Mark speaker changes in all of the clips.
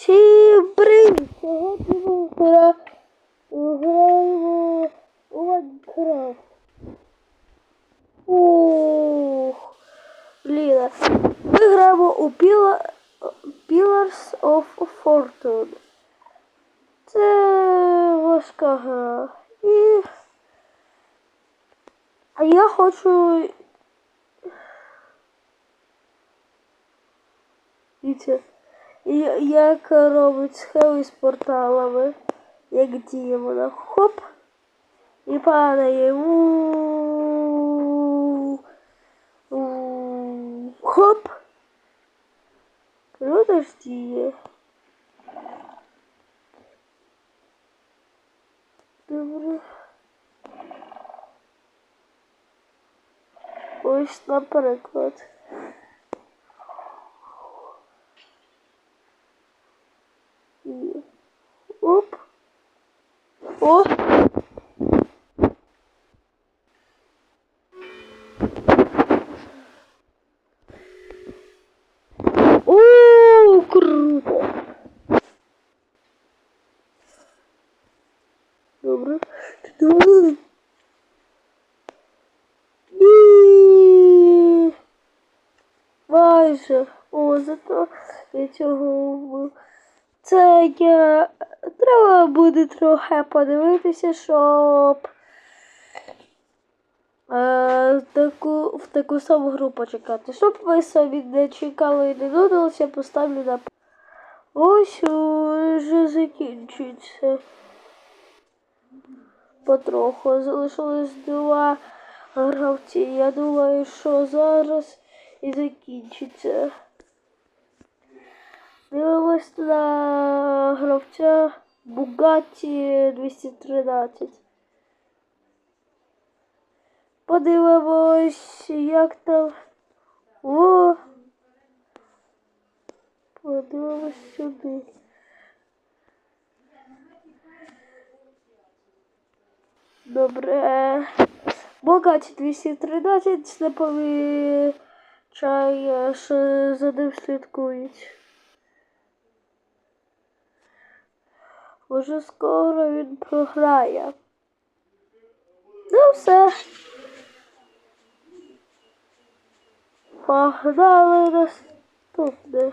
Speaker 1: Всім привіт! Сьогодні ми гра... граємо у Майнкрафт. Ух, блін. Ми граємо у. Pillars of Fortune. Це важка гра. І а я хочу. Дивіться, як робить схеми з порталами, як діє вона. Хоп. І падає. Хоп. Круто ж діє. Добре. Ось, наприклад. І... Оп. О. О, круто. Добре. Добре. Ні. Майже. О, зато цього. Це я треба буде трохи подивитися, щоб е, таку, в таку саму гру почекати. Щоб ви собі не чекали і не нудилися, поставлю на ось уже закінчується. Потроху залишилось два гравці. Я думаю, що зараз і закінчиться. Дивимось на гравця Bugatti 213. Подивимось, як там. О! Подивимось сюди. Добре. Bugatti 213 не помічає, ще за ним слідкують. Уже скоро він програє. Ну все. Погнали наступне.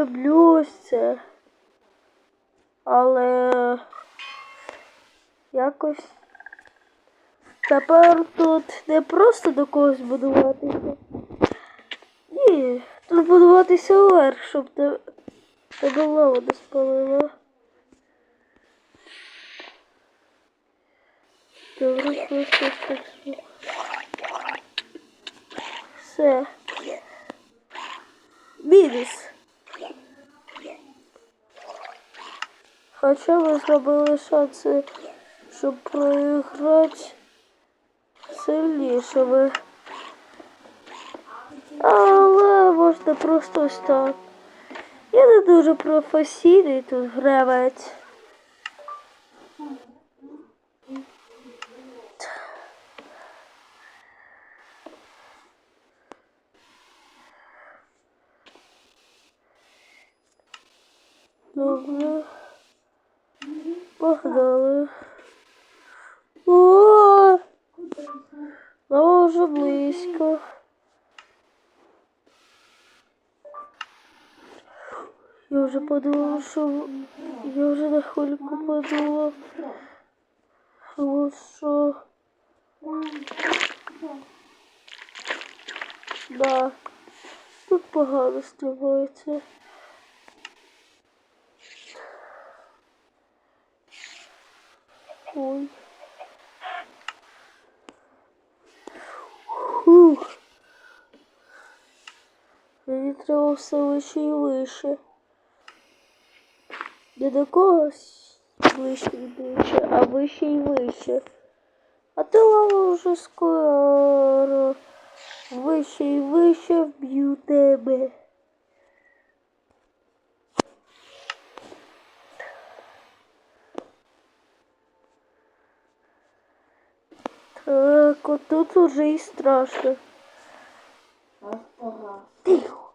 Speaker 1: Люблю. Але якось тепер тут не просто до когось будуватися. Ні, тут будуватися вверх, щоб те- тебе лава не спалила. Добре, просто так. Все. Мінус. Хоча ми зробили шанси, щоб проіграти сильнішими. Але можна просто ось так. Я не дуже професійний тут гравець. Добре. Погнали. О! Ну, вже близько. Я вже подумала, що я вже на хвильку подумала. Що. Да. Тут погано стрибається. Ой. Фух. Мені все вище і вище. Не до когось ближче і ближче, а вище і вище. А ти лава вже скоро вище. і вище вб'ю тебе. Так, отут уже і страшно. Тихо.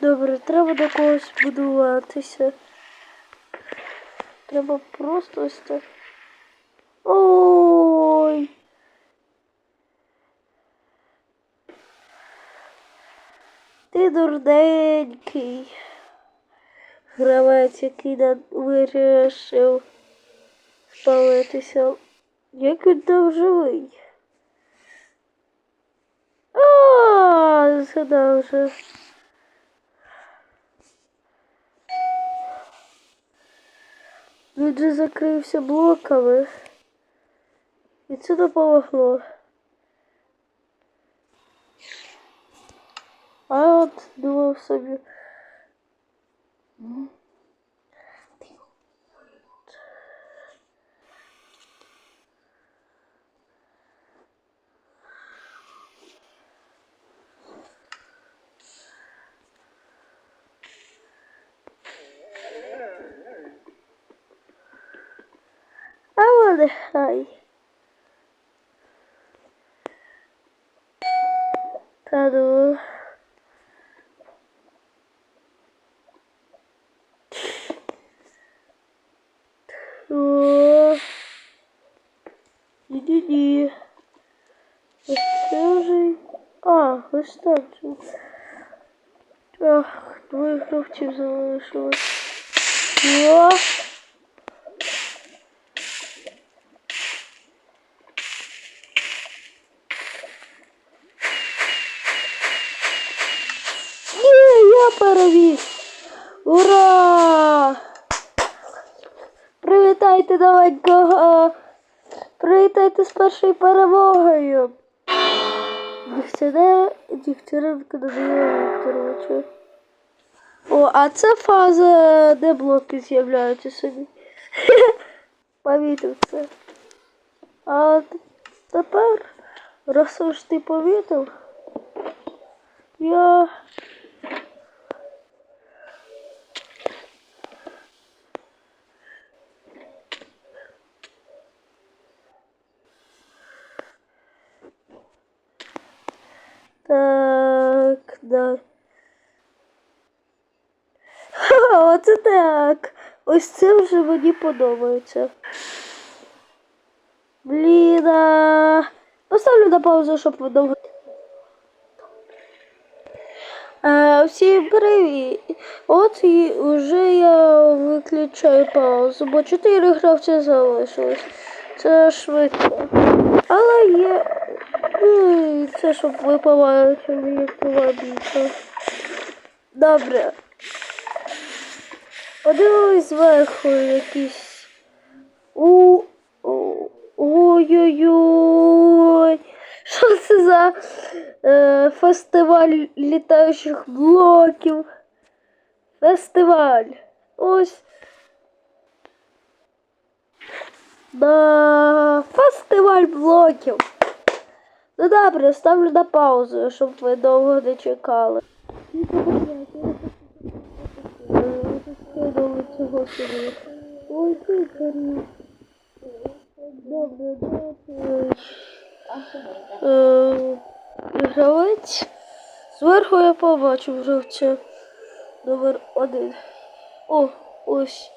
Speaker 1: Добре, треба до когось будуватися. Треба просто ось так. Ой. Ти дурненький. Гравець, який вирішив спалитися. Як він там живий? А, згадав вже. Він же закрився блоками. І це допомогло. А от думав собі.
Speaker 2: М.
Speaker 1: А вони хай. Та ну. О. Ні-ні-ні. Це вже. А, ось Ах, двоє гравців залишилось. О! Ні, я переміг! Ура! Привітайте новенького! Привітайте з першою перемогою! Дівчина, дівчинка додає Вікторовичу. О, а це фаза, де блоки з'являються собі. Помітив це. А тепер, раз уж ти помітив, я Так, да. Ха, оце так. Ось це вже мені подобається. Блін. Поставлю на паузу, щоб довго. Е, всім привіт. От і вже я виключаю паузу, бо чотири гравці залишилось. Це швидко. Але є. Це щоб ви побачили, як більше. Добре. Подивились зверху якісь. У. у- Ой-ой-ой. Що це за е, фестиваль літаючих блоків? Фестиваль. Ось. Да, фестиваль блоків. Ну добре, ставлю на паузу, щоб ви довго не чекали. Ой, ти корі. Добре, добре. Е, Гравець. Зверху я побачив гравця. Номер один. О, ось.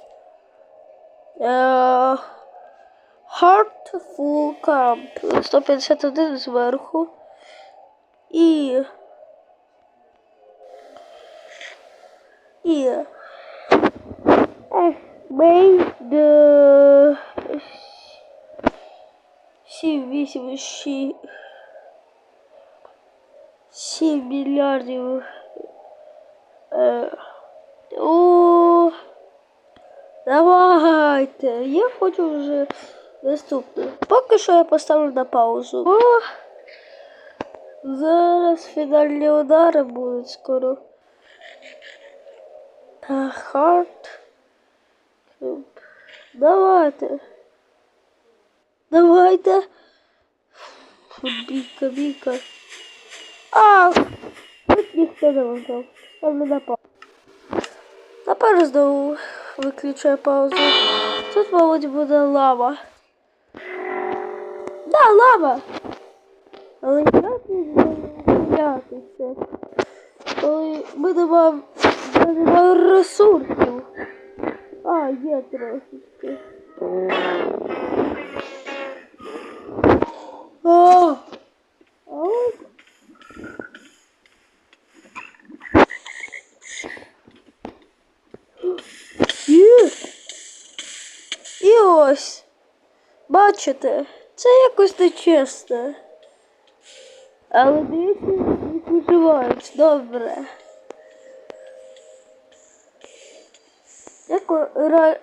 Speaker 1: Heartful Camp. 151 зверху. І. І. Ех, Made the 7, 8, 6, 7 мільярдів. Е, давайте. Я хочу вже наступне. Поки що я поставлю на паузу. О, зараз фінальні удари будуть скоро. Та хард. Давайте. Давайте. Бійка, бійка. А, тут ніхто не виграв. Там не напав. Тепер знову виключаю паузу. Тут, мабуть, буде лава. Лава. Але як не боятися? Коли ми маємо ресурсів. А, є трошечки. О! Ось І ось. Бачите, це якось нечесно. Але дивіться, як виживають. Добре. Як ра...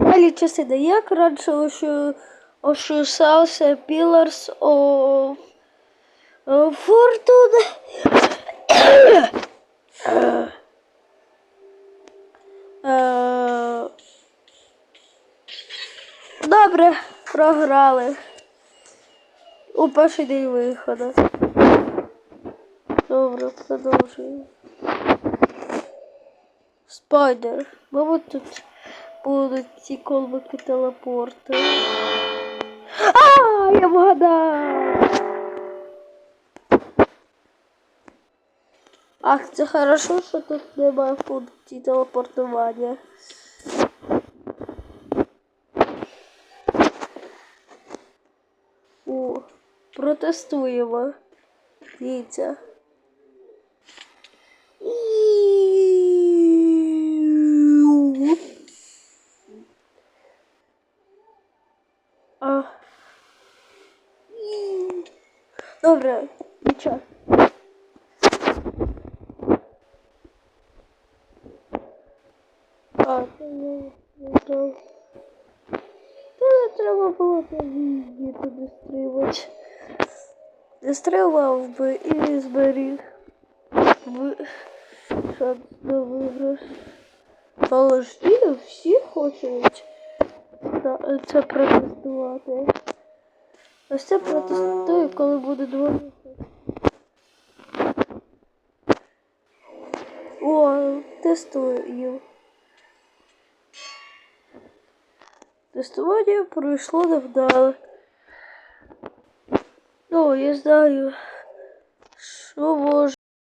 Speaker 1: Далі частина. Як раніше ошу... ошусався Pillars of Fortune? Е, Добре, програли. У перший день виходу. Добре, продовжуємо. Спайдер. Мабуть, тут будуть ці колбики телепорти. А, я вгадав! Ах, це хорошо, що тут немає функції телепортування. О, протестуємо. Дивіться. Іу. А. Іу. Добре, нічого. А, це я вибрав. Та не треба було на відео туди стрибати. Застрибав би і зберіг би шанс на виграш. І всі хочуть це протестувати. Ось це протестую, коли буде двоє. О, тестую. Тестування пройшло невдало. Ну, я знаю, що може.